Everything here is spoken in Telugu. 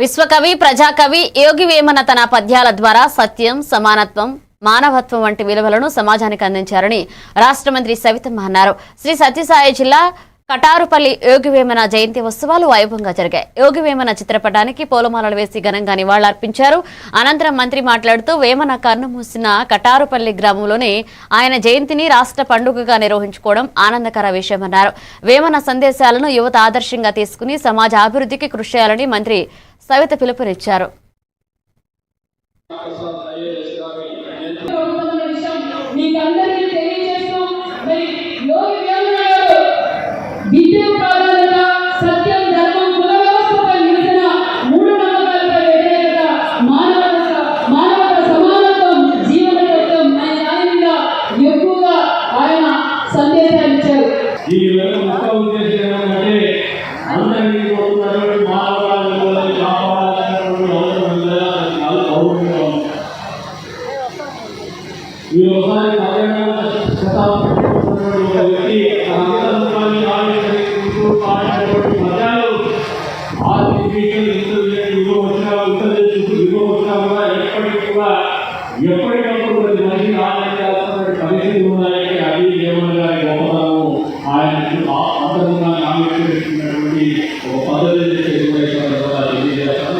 విశ్వకవి ప్రజాకవి యోగి వేమన తన పద్యాల ద్వారా సత్యం సమానత్వం మానవత్వం వంటి విలువలను సమాజానికి అందించారని రాష్ట్ర మంత్రి సవితమ్మ అన్నారు. శ్రీ సత్యసాయి జిల్లా కటారుపల్లి యోగి వేమన జయంతి ఉత్సవాలు వైభవంగా జరిగాయి. యోగి వేమన చిత్రపటానికి పూలమాలలు వేసి ఘనంగా నివాళులర్పించారు. అనంతరం మంత్రి మాట్లాడుతూ వేమన కన్నుమూసిన కటారుపల్లి గ్రామంలోనే ఆయన జయంతిని రాష్ట్ర పండుగగా నిర్వహించుకోవడం ఆనందకర విషయమన్నారు. వేమన సందేశాలను యువత ఆదర్శంగా తీసుకుని సమాజ అభివృద్ధికి కృషి చేయాలని మంత్రి సవిత పిలుపునిచ్చారు. సందేశాలు ఇచ్చారు. ఈ యొక్క ముఖ్య ఉద్దేశం ఏమంటే అందరికీ ఈ వ్యవసాయ కార్యక్రమంగా వ్యక్తి తనందరూపాన్ని ఆలోచించుకుంటూ మాట్లాడేటువంటి పద్యాలు ఆర్టిఫిషియల్ ఇంటెలిజెంట్ యుగం వచ్చినా ఇంటెలిజెన్స్ యుగం వచ్చినా కూడా ఎప్పటికీ కూడా ఎప్పటికప్పుడు ప్రతి మనిషి ఆలోచించాల్సిన పరిస్థితి ఉన్నాయంటే అవి దేవుని గారి గొప్పతనము. ఆయన అంతరంగా ఆలోచించినటువంటి ఒక పద్ధతి తెలియజేస్తాను.